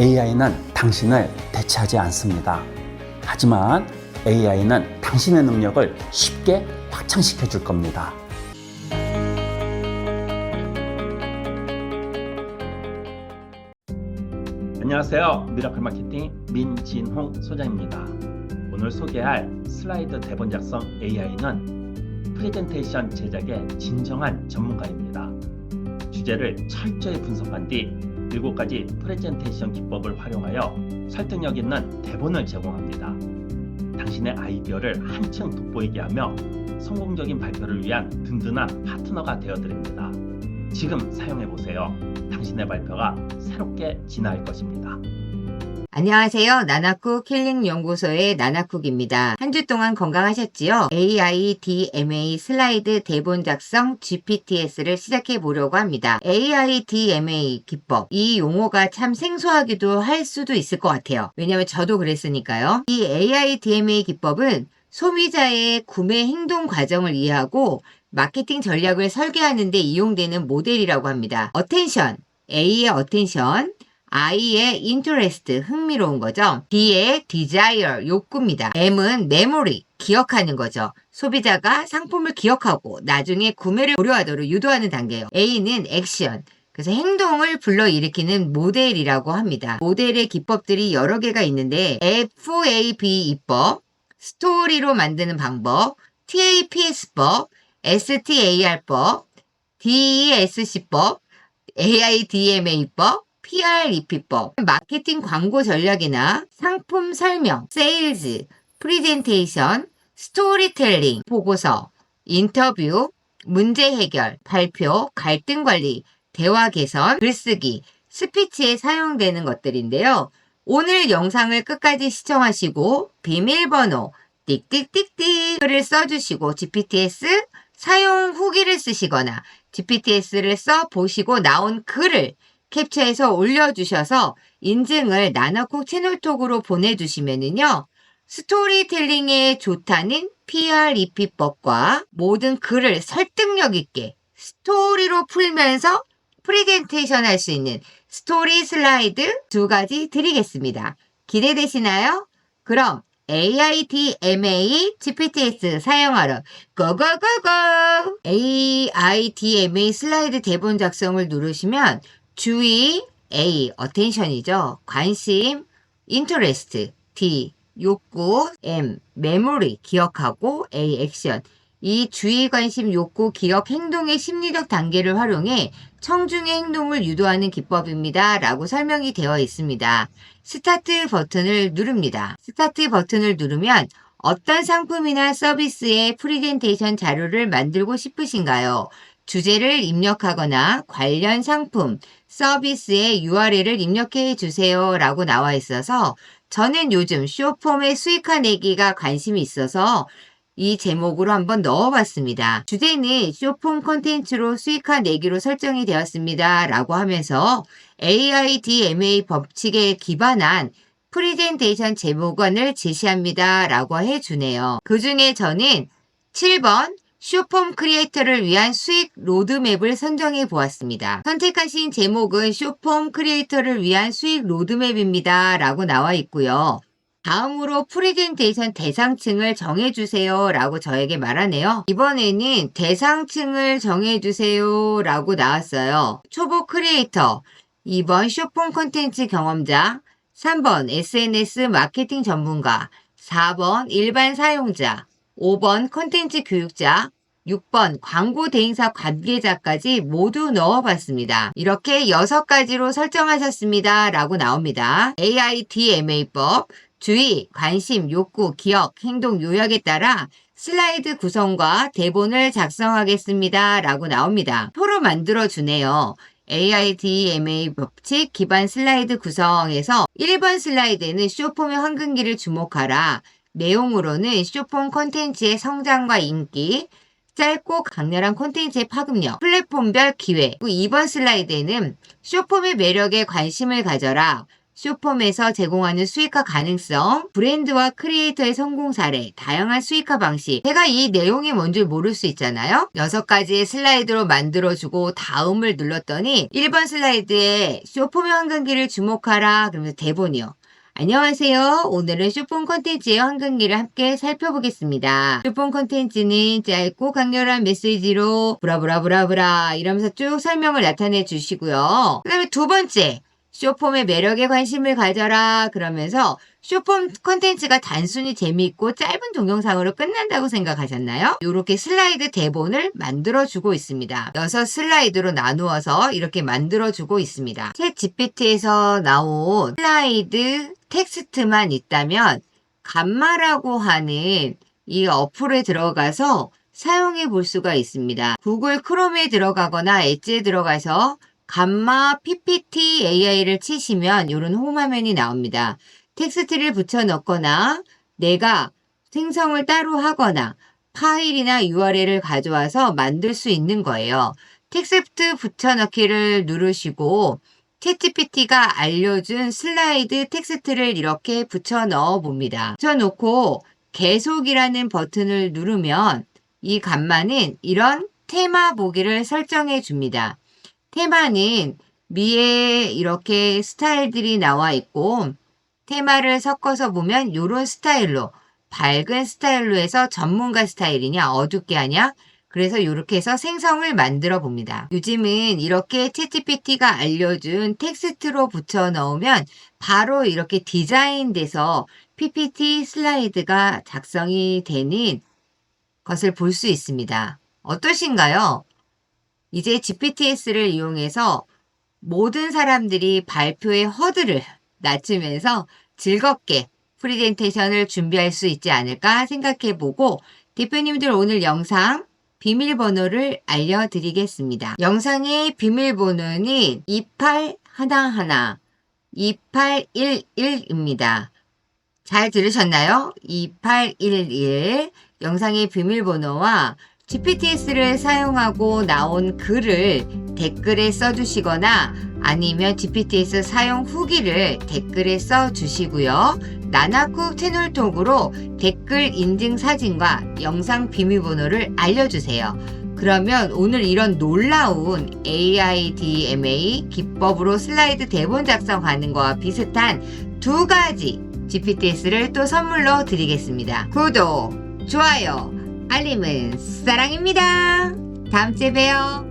AI는 당신을 대체하지 않습니다. 하지만 AI는 당신의 능력을 쉽게 확장시켜 줄 겁니다. 안녕하세요. 미라클 마케팅 민진홍 소장입니다. 오늘 소개할 슬라이드 대본 작성 AI는 프레젠테이션 제작의 진정한 전문가입니다. 주제를 철저히 분석한 뒤 7가지 프레젠테이션 기법을 활용하여 설득력 있는 대본을 제공합니다. 당신의 아이디어를 한층 돋보이게 하며 성공적인 발표를 위한 든든한 파트너가 되어드립니다. 지금 사용해보세요. 당신의 발표가 새롭게 진화할 것입니다. 안녕하세요. 나나쿡 힐링 연구소의 나나쿡입니다. 한 주 동안 건강하셨지요? AI DMA 슬라이드 대본 작성 GPTS를 시작해 보려고 합니다. AI DMA 기법. 이 용어가 참 생소하기도 할 수도 있을 것 같아요. 왜냐면 저도 그랬으니까요. 이 AI DMA 기법은 소비자의 구매 행동 과정을 이해하고 마케팅 전략을 설계하는 데 이용되는 모델이라고 합니다. 어텐션, A의 어텐션, I의 interest, 흥미로운 거죠. D의 desire, 욕구입니다. M은 memory, 기억하는 거죠. 소비자가 상품을 기억하고 나중에 구매를 고려하도록 유도하는 단계예요. A는 action, 그래서 행동을 불러일으키는 모델이라고 합니다. 모델의 기법들이 여러 개가 있는데 FAB 입법, 스토리로 만드는 방법, TAPS법, STAR법, DESC법, AIDMA법, PREP법, 마케팅 광고 전략이나 상품 설명, 세일즈, 프리젠테이션, 스토리텔링, 보고서, 인터뷰, 문제 해결, 발표, 갈등 관리, 대화 개선, 글쓰기, 스피치에 사용되는 것들인데요. 오늘 영상을 끝까지 시청하시고 비밀번호 띡띡띡띡을 써주시고 GPTS 사용 후기를 쓰시거나 GPTS를 써보시고 나온 글을 캡처해서 올려주셔서 인증을 나나콕 채널톡으로 보내주시면은요. 스토리텔링에 좋다는 PREP법과 모든 글을 설득력 있게 스토리로 풀면서 프레젠테이션 할 수 있는 스토리 슬라이드 두 가지 드리겠습니다. 기대되시나요? 그럼 AIDMA GPTS 사용하러 고고고고! AIDMA 슬라이드 대본 작성을 누르시면 주의 A 어텐션이죠. 관심 interest D 욕구 M 메모리 기억하고 A 액션 이 주의 관심 욕구 기억 행동의 심리적 단계를 활용해 청중의 행동을 유도하는 기법입니다. 라고 설명이 되어 있습니다. 스타트 버튼을 누릅니다. 스타트 버튼을 누르면 어떤 상품이나 서비스의 프리젠테이션 자료를 만들고 싶으신가요? 주제를 입력하거나 관련 상품, 서비스의 URL을 입력해 주세요 라고 나와 있어서 저는 요즘 쇼폼의 수익화 내기가 관심이 있어서 이 제목으로 한번 넣어봤습니다. 주제는 쇼폼 콘텐츠로 수익화 내기로 설정이 되었습니다. 라고 하면서 AIDMA 법칙에 기반한 프리젠테이션 제목원을 제시합니다. 라고 해주네요. 그 중에 저는 7번 쇼폼 크리에이터를 위한 수익 로드맵을 선정해 보았습니다. 선택하신 제목은 쇼폼 크리에이터를 위한 수익 로드맵입니다. 라고 나와 있고요. 다음으로 프레젠테이션 대상층을 정해주세요 라고 저에게 말하네요. 이번에는 대상층을 정해주세요 라고 나왔어요. 초보 크리에이터, 2번 쇼폼 콘텐츠 경험자, 3번 SNS 마케팅 전문가, 4번 일반 사용자, 5번 콘텐츠 교육자, 6번 광고 대행사 관계자까지 모두 넣어봤습니다. 이렇게 6가지로 설정하셨습니다. 라고 나옵니다. AIDMA법, 주의, 관심, 욕구, 기억, 행동 요약에 따라 슬라이드 구성과 대본을 작성하겠습니다. 라고 나옵니다. 표로 만들어주네요. AIDMA 법칙 기반 슬라이드 구성에서 1번 슬라이드에는 쇼폼의 황금기를 주목하라. 내용으로는 쇼폼 콘텐츠의 성장과 인기, 짧고 강렬한 콘텐츠의 파급력, 플랫폼별 기회. 2번 슬라이드에는 쇼폼의 매력에 관심을 가져라. 쇼폼에서 제공하는 수익화 가능성, 브랜드와 크리에이터의 성공 사례, 다양한 수익화 방식. 제가 이 내용이 뭔지 모를 수 있잖아요. 여섯 가지의 슬라이드로 만들어주고 다음을 눌렀더니 1번 슬라이드에 쇼폼의 황금기를 주목하라. 그러면서 대본이요. 안녕하세요. 오늘은 쇼폰 컨텐츠의 황금기를 함께 살펴보겠습니다. 쇼폰 컨텐츠는 짧고 강렬한 메시지로 브라브라브라브라 이러면서 쭉 설명을 나타내 주시고요. 그 다음에 두 번째, 쇼폼의 매력에 관심을 가져라 그러면서 쇼폼 컨텐츠가 단순히 재미있고 짧은 동영상으로 끝난다고 생각하셨나요? 이렇게 슬라이드 대본을 만들어주고 있습니다. 여섯 슬라이드로 나누어서 이렇게 만들어주고 있습니다. 챗 GPT에서 나온 슬라이드 텍스트만 있다면 감마라고 하는 이 어플에 들어가서 사용해 볼 수가 있습니다. 구글 크롬에 들어가거나 엣지에 들어가서 감마 PPT AI를 치시면 이런 홈화면이 나옵니다. 텍스트를 붙여 넣거나 내가 생성을 따로 하거나 파일이나 URL을 가져와서 만들 수 있는 거예요. 텍스트 붙여넣기를 누르시고 챗GPT가 알려준 슬라이드 텍스트를 이렇게 붙여 넣어 봅니다. 붙여 놓고 계속이라는 버튼을 누르면 이 간만은 이런 테마 보기를 설정해 줍니다. 테마는 위에 이렇게 스타일들이 나와 있고 테마를 섞어서 보면 이런 스타일로 밝은 스타일로 해서 전문가 스타일이냐 어둡게 하냐 그래서 이렇게 해서 생성을 만들어 봅니다. 요즘은 이렇게 챗GPT가 알려준 텍스트로 붙여 넣으면 바로 이렇게 디자인돼서 PPT 슬라이드가 작성이 되는 것을 볼 수 있습니다. 어떠신가요? 이제 GPTS를 이용해서 모든 사람들이 발표의 허들을 낮추면서 즐겁게 프리젠테이션을 준비할 수 있지 않을까 생각해 보고 대표님들 오늘 영상 비밀번호를 알려드리겠습니다. 영상의 비밀번호는 2811 2811입니다. 잘 들으셨나요? 2811 영상의 비밀번호와 GPTS를 사용하고 나온 글을 댓글에 써주시거나 아니면 GPTS 사용 후기를 댓글에 써주시고요. 나나쿡 채널톡으로 댓글 인증 사진과 영상 비밀번호를 알려주세요. 그러면 오늘 이런 놀라운 AIDMA 기법으로 슬라이드 대본 작성하는 거와 비슷한 두 가지 GPTS를 또 선물로 드리겠습니다. 구독, 좋아요, 알림은 사랑입니다. 다음 주에 봬요.